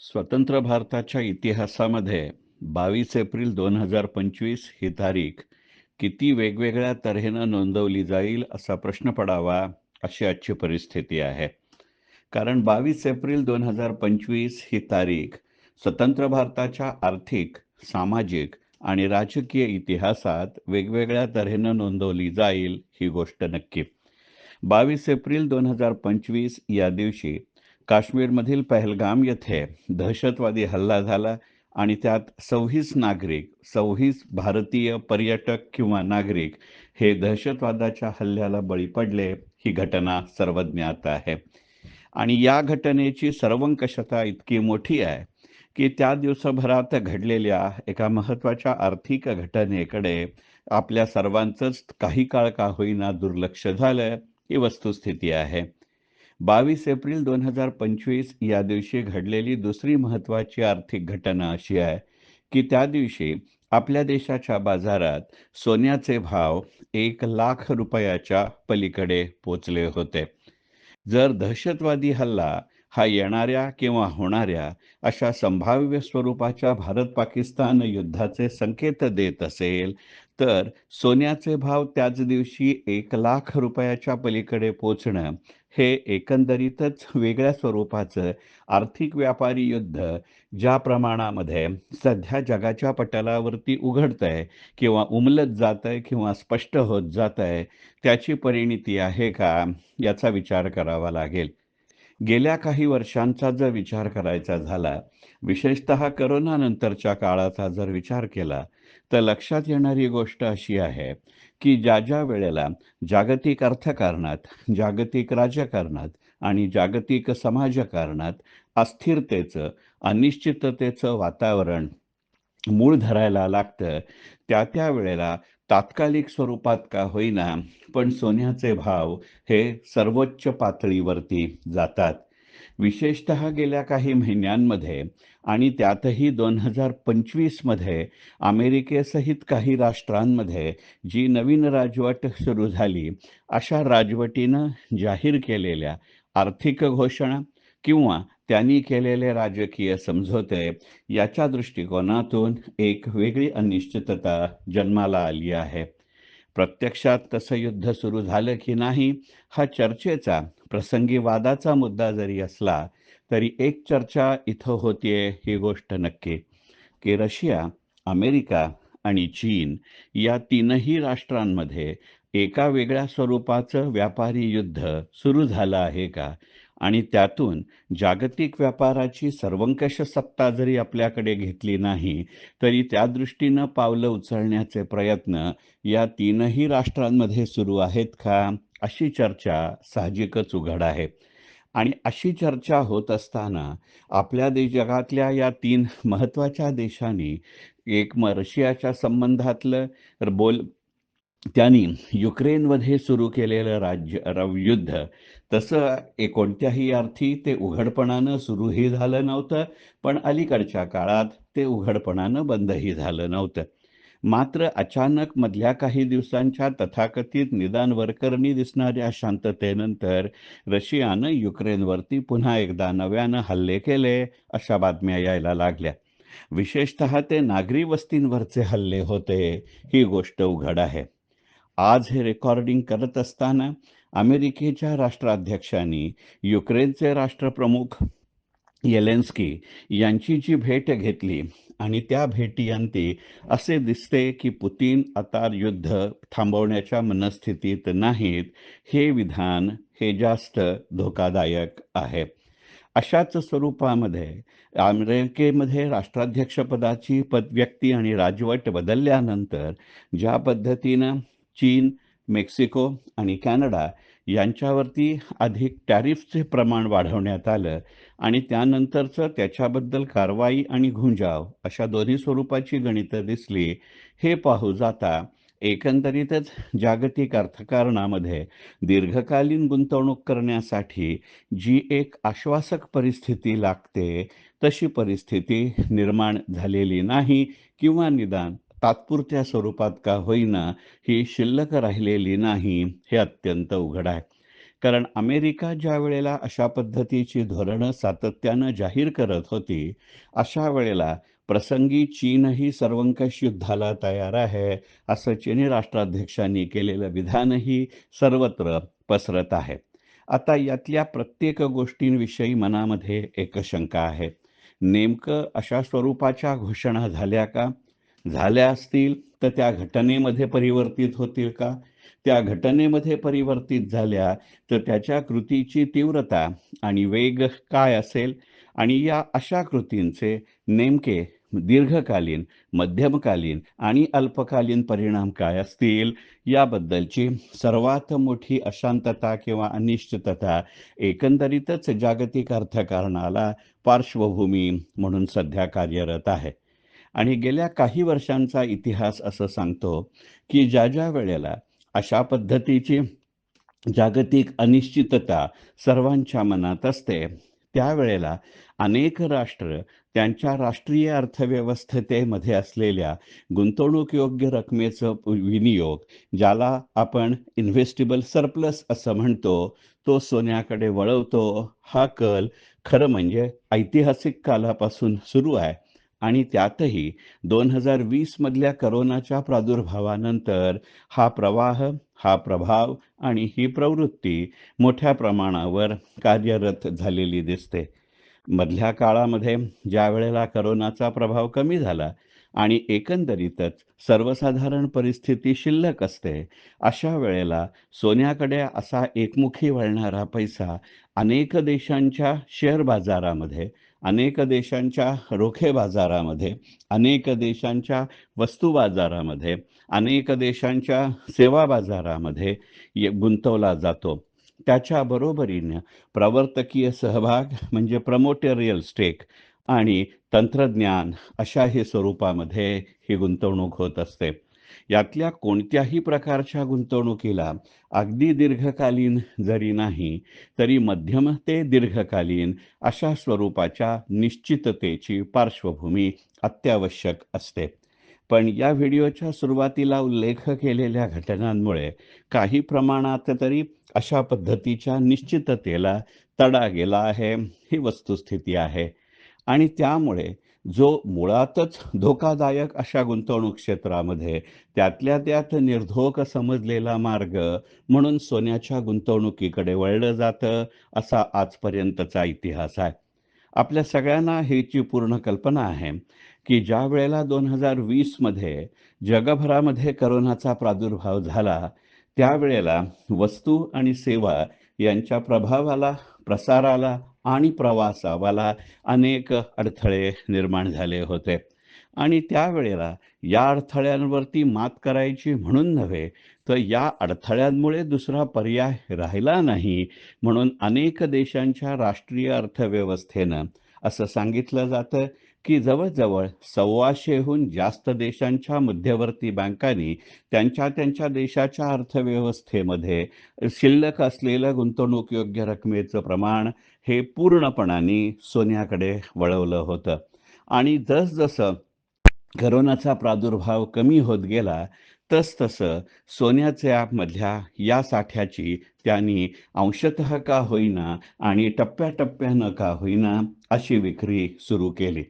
स्वतंत्र भारताच्या इतिहासामध्ये बावीस एप्रिल दोन हजार पंचवीस ही तारीख किती वेगवेगळ्या तऱ्हेनं नोंदवली जाईल असा प्रश्न पडावा अशी आजची परिस्थिती आहे. कारण बावीस एप्रिल दोन हजार पंचवीस ही तारीख स्वतंत्र भारताच्या आर्थिक सामाजिक आणि राजकीय इतिहासात वेगवेगळ्या तऱ्हेनं नोंदवली जाईल ही गोष्ट नक्की. बावीस एप्रिल दोन हजार पंचवीस या दिवशी काश्मीरमधील पहलगाम येथे दहशतवादी हल्ला झाला आणि त्यात सव्वीस नागरिक सव्वीस भारतीय पर्यटक किंवा नागरिक हे दहशतवादाच्या हल्ल्याला बळी पडले ही घटना सर्वज्ञात आहे. आणि या घटनेची सर्वंकषता इतकी मोठी आहे की त्या दिवसभरात घडलेल्या एका महत्त्वाच्या आर्थिक घटनेकडे आपल्या सर्वांचंच काही काळ का होईना दुर्लक्ष झालं ही वस्तुस्थिती आहे. बावीस एप्रिल दोन हजार पंचवीस या दिवशी घडलेली दुसरी महत्त्वाची आर्थिक घटना अशी आहे की त्या दिवशी आपल्या देशाच्या बाजारात सोन्याचे भाव एक लाख रुपयाच्या पलीकडे पोचले होते. जर दहशतवादी हल्ला हा येणाऱ्या किंवा होणाऱ्या अशा संभाव्य स्वरूपाच्या भारत पाकिस्तान युद्धाचे संकेत देत असेल तर सोन्याचे भाव त्याच दिवशी एक लाख रुपयाच्या पलीकडे पोचणं हे एकंदरीतच वेगळ्या स्वरूपाचं आर्थिक व्यापारी युद्ध ज्या प्रमाणामध्ये सध्या जगाच्या पटलावरती उघडत आहे किंवा उमलत जात आहे किंवा स्पष्ट होत जात आहे त्याची परिणिती आहे का याचा विचार करावा लागेल. गेल्या काही वर्षांचा जर विचार करायचा झाला विशेषत करोनानंतरच्या काळाचा जर विचार केला तर लक्षात येणारी गोष्ट अशी आहे की ज्या ज्या वेळेला जागतिक अर्थकारणात जागतिक राजकारणात आणि जागतिक समाजकारणात अस्थिरतेचं अनिश्चिततेचं वातावरण मूळ धरायला लागतं त्या त्या वेळेला तात्कालिक स्वरूपात का होईना पण सोन्याचे भाव हे सर्वोच्च पातळीवरती जातात. विशेषत गेल्या काही महिन्यांमध्ये आणि त्यातही दोन हजार पंचवीसमध्ये अमेरिकेसहित काही राष्ट्रांमध्ये जी नवीन राजवट सुरू झाली अशा राजवटीनं जाहीर केलेल्या आर्थिक घोषणा किंवा त्यांनी केलेले राजकीय समझोते याच्या दृष्टिकोनातून एक वेगळी अनिश्चितता जन्माला आली आहे. प्रत्यक्षात तसं युद्ध सुरू झालं की नाही हा चर्चेचा प्रसंगी वादाचा मुद्दा जरी असला तरी एक चर्चा इथं होतीये ही गोष्ट नक्की की रशिया अमेरिका आणि चीन या तीनही राष्ट्रांमध्ये एका वेगळ्या स्वरूपाचं व्यापारी युद्ध सुरू झालं आहे का? आणि त्यातून जागतिक व्यापाराची सर्वंकष सत्ता जरी आपल्याकडे घेतली नाही तरी त्या दृष्टीनं पावलं उचलण्याचे प्रयत्न या तीनही राष्ट्रांमध्ये सुरू आहेत का? अशी चर्चा साहजिकच उघड आहे. आणि अशी चर्चा होत असताना आपल्या देश जगातल्या या तीन महत्त्वाच्या देशांनी एक मग रशियाच्या संबंधातलं बोल त्यांनी युक्रेनमध्ये सुरू केलेलं राज्य युद्ध तसं कोणत्याही अर्थी ते उघडपणानं सुरूही झालं नव्हतं पण अलीकडच्या काळात ते उघडपणानं बंदही झालं नव्हतं. मात्र अचानक मधल्या काही दिवसांच्या तथाकथित निदान वरकरणी दिसणाऱ्या शांततेनंतर रशियानं युक्रेनवरती पुन्हा एकदा नव्यानं हल्ले केले अशा बातम्या यायला लागल्या. विशेषत ते नागरी वस्तींवरचे हल्ले होते ही गोष्ट उघड आहे. आज हे रेकॉर्डिंग करत असताना अमेरिकेच्या राष्ट्राध्यक्षांनी युक्रेनचे राष्ट्रप्रमुख येलेन्स्की यांची जी भेट घेतली आणि त्या भेटीअंती असे दिसते की पुतीन आता युद्ध थांबवण्याच्या मनस्थितीत नाहीत हे विधान हे जास्त धोकादायक आहे. अशाच स्वरूपामध्ये अमेरिकेमध्ये राष्ट्राध्यक्षपदाची पद व्यक्ती आणि राजवट बदलल्यानंतर ज्या पद्धतीनं चीन मेक्सिको आणि कॅनडा यांच्यावरती अधिक टॅरिफचे प्रमाण वाढवण्यात आलं आणि त्यानंतरचं त्याच्याबद्दल कारवाई आणि घुंजाव अशा दोन्ही स्वरूपाची गणितं दिसली हे पाहू जाता एकंदरीतच जागतिक अर्थकारणामध्ये दीर्घकालीन गुंतवणूक करण्यासाठी जी एक आश्वासक परिस्थिती लागते तशी परिस्थिती निर्माण झालेली नाही किंवा निदान तात्पुरत्या स्वरूपात का होईना ही शिल्लक राहिलेली नाही हे अत्यंत उघड आहे कारण अमेरिका ज्या वेळेला अशा पद्धतीची धोरणं सातत्यानं जाहीर करत होती, अशा वेळेला प्रसंगी चीनही सर्वंकष युद्धाला तयार आहे, असं चिनी राष्ट्राध्यक्षांनी केलेलं विधानही सर्वत्र पसरत आहे. आता यातल्या प्रत्येक गोष्टींविषयी मनामध्ये एक शंका आहे. नेमकं अशा स्वरूपाच्या घोषणा झाल्या का? झाल्या असतील तर त्या घटनेमध्ये परिवर्तित होतील का? त्या घटनेमध्ये परिवर्तित झाल्या तर त्याच्या कृतीची तीव्रता आणि वेग काय असेल? आणि या अशा कृतींचे नेमके दीर्घकालीन, मध्यमकालीन आणि अल्पकालीन परिणाम काय असतील? याबद्दलची सर्वात मोठी अशांतता किंवा अनिश्चितता एकंदरीतच जागतिक अर्थकारणाला पार्श्वभूमी म्हणून सध्या कार्यरत आहे. आणि गेल्या काही वर्षांचा इतिहास असं सांगतो, की ज्या ज्या वेळेला अशा पद्धतीची जागतिक अनिश्चितता सर्वांच्या मनात असते, त्यावेळेला अनेक राष्ट्र त्यांच्या राष्ट्रीय अर्थव्यवस्थेमध्ये असलेल्या गुंतवणूक योग्य रकमेचं विनियोग, ज्याला आपण इन्व्हेस्टिबल सरप्लस असं म्हणतो, तो सोन्याकडे वळवतो. हा कल खरं म्हणजे ऐतिहासिक कालापासून सुरू आहे आणि त्यातही 2020 मधल्या करोनाच्या प्रादुर्भावानंतर हा प्रवाह, हा प्रभाव आणि ही प्रवृत्ती मोठ्या प्रमाणावर कार्यरत झालेली दिसते. मधल्या काळामध्ये ज्या वेळेला करोनाचा प्रभाव कमी झाला आणि एकंदरीतच सर्वसाधारण परिस्थिती शिल्लक असते, अशा वेळेला सोन्याकडे असा एकमुखी वळणारा पैसा अनेक देशांच्या शेअर बाजारामध्ये, अनेक देशांच्या रोखे बाजारामध्ये, अनेक देशांच्या वस्तू बाजारामध्ये, अनेक देशांच्या सेवा बाजारामध्ये गुंतवला जातो. त्याच्या बरोबरीनं प्रवर्तकीय सहभाग म्हणजे प्रमोटेरियल स्टेक आणि तंत्रज्ञान अशाही स्वरूपामध्ये ही गुंतवणूक होत असते. यातल्या कोणत्याही प्रकारच्या गुंतवणुकीला अगदी दीर्घकालीन जरी नाही, तरी मध्यम ते दीर्घकालीन अशा स्वरूपाच्या निश्चिततेची पार्श्वभूमी अत्यावश्यक असते. पण या व्हिडिओच्या सुरुवातीला उल्लेख केलेल्या घटनांमुळे काही प्रमाणात तरी अशा पद्धतीच्या निश्चिततेला तडा गेला आहे, ही वस्तुस्थिती आहे. आणि त्यामुळे जो मुळातच धोकादायक अशा गुंतवणूक क्षेत्रामध्ये त्यातल्या त्यात निर्धोक समजलेला मार्ग म्हणून सोन्याच्या गुंतवणुकीकडे वळलं जातं, असा आजपर्यंतचा इतिहास आहे. आपल्या सगळ्यांना ह्याची पूर्ण कल्पना आहे, की ज्यावेळेला 2020 मध्ये जगभरामध्ये करोनाचा प्रादुर्भाव झाला, त्यावेळेला वस्तू आणि सेवा यांच्या प्रभावाला, प्रसाराला आणि प्रवासाला अनेक अडथळे निर्माण झाले होते. आणि त्यावेळेला या अडथळ्यांवरती मात करायची म्हणून नव्हे, तर या अडथळ्यांमुळे दुसरा पर्याय राहिला नाही, म्हणून अनेक देशांच्या राष्ट्रीय अर्थव्यवस्थेनं असं सांगितलं जातं, की जवळजवळ सव्वाशेहून जास्त देशांच्या मध्यवर्ती बँकांनी त्यांच्या त्यांच्या देशाच्या अर्थव्यवस्थेमध्ये शिल्लक असलेलं गुंतवणूक योग्य रकमेचं प्रमाण हे पूर्णपणाने सोन्याकडे वळवलं होतं. आणि जसजसं करोनाचा प्रादुर्भाव कमी होत गेला, तसतसं सोन्याच्या मधल्या या साठ्याची त्यांनी अंशतः का होईना आणि टप्प्याटप्प्यानं का होईना अशी विक्री सुरू केली.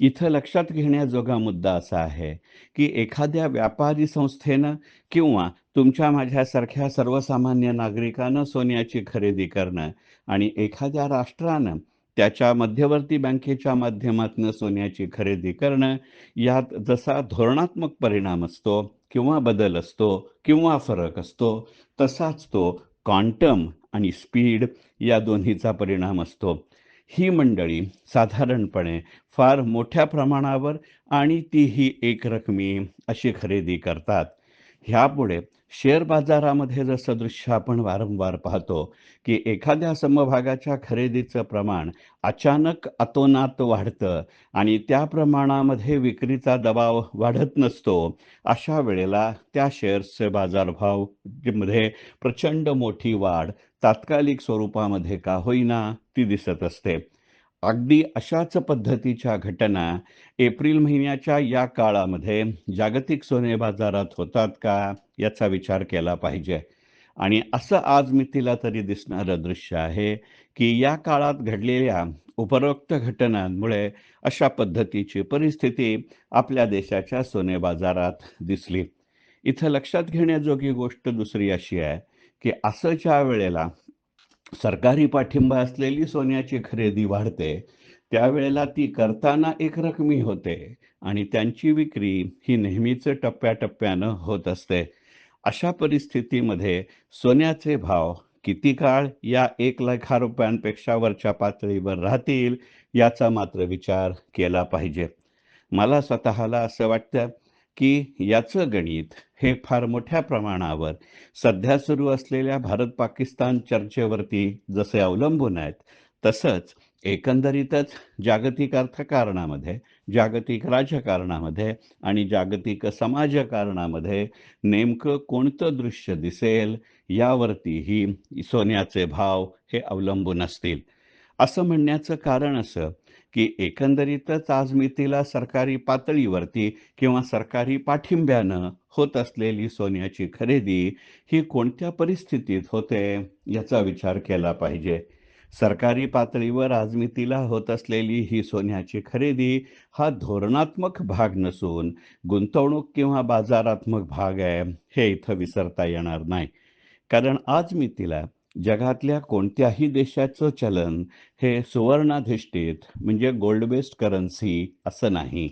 इथं लक्षात घेण्याजोगा मुद्दा असा आहे, की एखाद्या व्यापारी संस्थेनं किंवा तुमच्या माझ्यासारख्या सर्वसामान्य नागरिकानं सोन्याची खरेदी करणं आणि एखाद्या राष्ट्रानं त्याच्या मध्यवर्ती बँकेच्या माध्यमातून सोन्याची खरेदी करणं, यात जसा धोरणात्मक परिणाम असतो किंवा बदल असतो किंवा फरक असतो, तसाच तो क्वांटम आणि स्पीड या दोन्हीचा परिणाम असतो. ही मंडळी साधारणपणे फार मोठ्या प्रमाणावर आणि तीही एकरकमी अशी खरेदी करतात. ह्यापुढे शेअर बाजारामध्ये जसं दृश्य आपण वारंवार पाहतो, की एखाद्या समभागाच्या खरेदीचं प्रमाण अचानक अतोनात वाढतं आणि त्या प्रमाणामध्ये विक्रीचा दबाव वाढत नसतो. अशा वेळेला त्या शेअर्सचे बाजारभावमध्ये प्रचंड मोठी वाढ तात्कालिक स्वरूपामध्ये का होईना, ती दिसत असते. अगदी अशाच पद्धतीच्या घटना एप्रिल महिन्याच्या या काळामध्ये जागतिक सोने बाजारात होतात का, याचा विचार केला पाहिजे. आणि असं आज मितीला तरी दिसणारं दृश्य आहे की या काळात घडलेल्या उपरोक्त घटनांमुळे अशा पद्धतीची परिस्थिती आपल्या देशाच्या सोने बाजारात दिसली इथं लक्षात घेण्याजोगी गोष्ट दुसरी अशी आहे की असं ज्या वेळेला सरकारी पाठिंबा असलेली सोन्याची खरेदी वाढते त्यावेळेला ती करताना एकरकमी होते आणि त्यांची विक्री ही नेहमीच टप्प्याटप्प्यानं होत असते. अशा परिस्थितीमध्ये सोन्याचे भाव किती काळ या एक लाखा रुपयांपेक्षा वरच्या पातळीवर राहतील याचा मात्र विचार केला पाहिजे. मला स्वतःला असं वाटतं की याचं गणित हे फार मोठ्या प्रमाणावर सध्या सुरू असलेल्या भारत पाकिस्तान चर्चेवरती जसे अवलंबून आहेत तसंच एकंदरीतच जागतिक अर्थकारणामध्ये जागतिक राजकारणामध्ये आणि जागतिक समाजकारणामध्ये नेमकं कोणतं दृश्य दिसेल यावरतीही सोन्याचे भाव हे अवलंबून असतील. असं म्हणण्याचं कारण असं की एकंदरीतच आज मितीला सरकारी पातळीवरती किंवा सरकारी पाठिंब्यानं होत असलेली सोन्याची खरेदी ही कोणत्या परिस्थितीत होते याचा विचार केला पाहिजे. सरकारी पातळीवर आजमितीला होत असलेली ही सोन्याची खरेदी हा धोरणात्मक भाग नसून गुंतवणूक किंवा बाजारात्मक भाग आहे हे इथं विसरता येणार नाही. कारण आज मितीला जगातल्या कोणत्याही देशाचं चलन हे सुवर्णाधिष्ठित म्हणजे गोल्ड बेस्ड करन्सी असं नाही.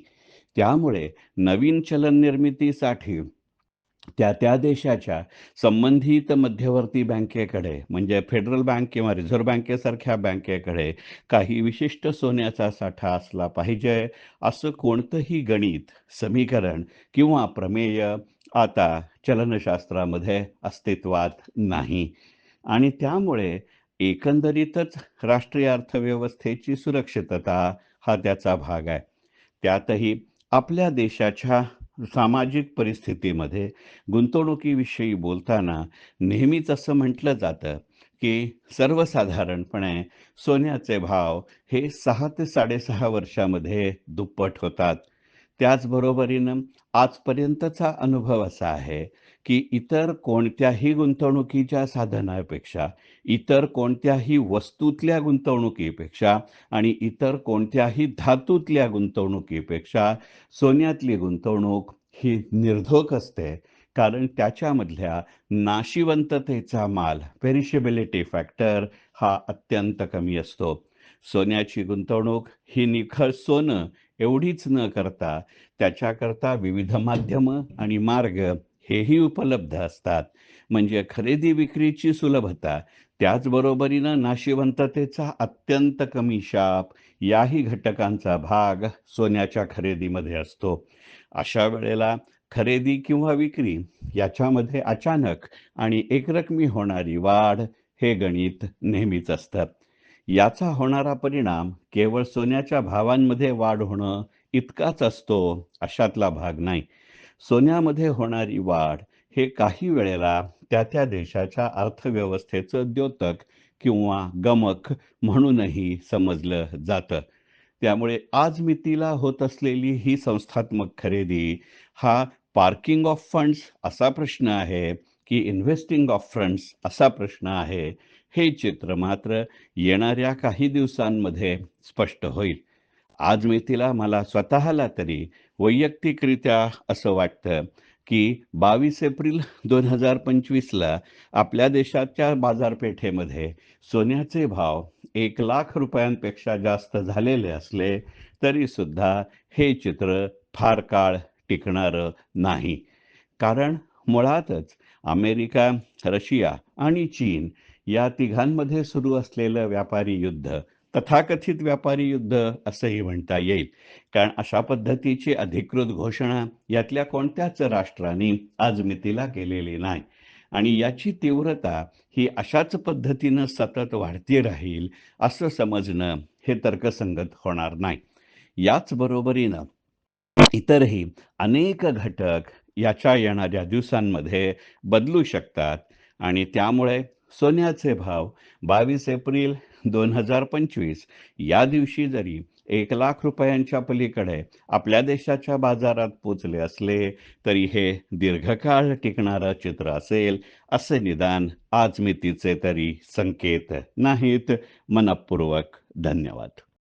त्यामुळे नवीन चलन निर्मितीसाठी त्या त्या देशाच्या संबंधित मध्यवर्ती बँकेकडे म्हणजे फेडरल बँक किंवा रिझर्व्ह बँकेसारख्या बँकेकडे काही विशिष्ट सोन्याचा साठा असला पाहिजे असं कोणतंही गणित समीकरण किंवा प्रमेय आता चलनशास्त्रामध्ये अस्तित्वात नाही. आणि त्यामुळे एकंदरीतच राष्ट्रीय अर्थव्यवस्थेची सुरक्षितता हा त्याचा भाग आहे. त्यातही आपल्या देशाच्या सामाजिक परिस्थितीमध्ये गुंतवणुकीविषयी बोलताना नेहमीच असं म्हटलं जातं की सर्वसाधारणपणे सोन्याचे भाव हे सहा ते साडेसहा वर्षामध्ये दुप्पट होतात. त्याचबरोबरीनं आजपर्यंतचा अनुभव असा आहे की इतर कोणत्याही गुंतवणुकीच्या साधनापेक्षा इतर कोणत्याही वस्तूतल्या गुंतवणुकीपेक्षा आणि इतर कोणत्याही धातूतल्या गुंतवणुकीपेक्षा सोन्यातली गुंतवणूक ही निर्धोक असते. कारण त्याच्यामधल्या नाशिवंततेचा माल पेरिशेबिलिटी फॅक्टर हा अत्यंत कमी असतो. सोन्याची गुंतवणूक ही निखळ सोनं एवढीच न करता त्याच्याकरता विविध माध्यमं आणि मार्ग हेही उपलब्ध असतात. म्हणजे खरेदी विक्रीची सुलभता त्याचबरोबरीनं नाशिवंततेचा अत्यंत कमी शाप याही घटकांचा भाग सोन्याच्या खरेदीमध्ये असतो. अशा वेळेला खरेदी किंवा विक्री याच्यामध्ये अचानक आणि एकरकमी होणारी वाढ हे गणित नेहमीच असतं. याचा होणारा परिणाम केवळ सोन्याच्या भावांमध्ये वाढ होणं इतकाच असतो अशातला भाग नाही. सोन्यामध्ये होणारी वाढ हे काही वेळेला त्या त्या देशाच्या अर्थव्यवस्थेचं द्योतक किंवा गमक म्हणूनही समजलं जातं. त्यामुळे आज मितीला होत असलेली ही संस्थात्मक खरेदी हा पार्किंग ऑफ फंड्स असा प्रश्न आहे की इन्व्हेस्टिंग ऑफ फंड्स असा प्रश्न आहे हे चित्र मात्र येणाऱ्या काही दिवसांमध्ये स्पष्ट होईल. आज मी तिला मला स्वतःला तरी वैयक्तिकरित्या असं वाटतं की बावीस एप्रिल दोन हजार पंचवीसला आपल्या देशाच्या बाजारपेठेमध्ये सोन्याचे भाव एक लाख रुपयांपेक्षा जास्त झालेले असले तरीसुद्धा हे चित्र फार काळ टिकणारं नाही. कारण मुळातच अमेरिका रशिया आणि चीन या तिघांमध्ये सुरू असलेलं व्यापारी युद्ध तथाकथित व्यापारी युद्ध असंही म्हणता येईल. कारण अशा पद्धतीची अधिकृत घोषणा यातल्या कोणत्याच राष्ट्रांनी आज मितीला केलेली नाही. आणि याची तीव्रता ही अशाच पद्धतीनं सतत वाढती राहील असं समजणं हे तर्कसंगत होणार नाही. याच बरोबरीनं इतरही अनेक घटक याच्या येणाऱ्या दिवसांमध्ये बदलू शकतात. आणि त्यामुळे सोन्याचे भाव बावीस एप्रिल दोन हजार पंचवीस. या दिवशी जरी एक लाख रुपयांच्या पलीकडे आपल्या देशाच्या बाजारात पोचले असले तरी हे दीर्घकाळ टिकणारं चित्र असेल असे निदान आज मी तिचे तरी संकेत नाहीत. मनपूर्वक धन्यवाद.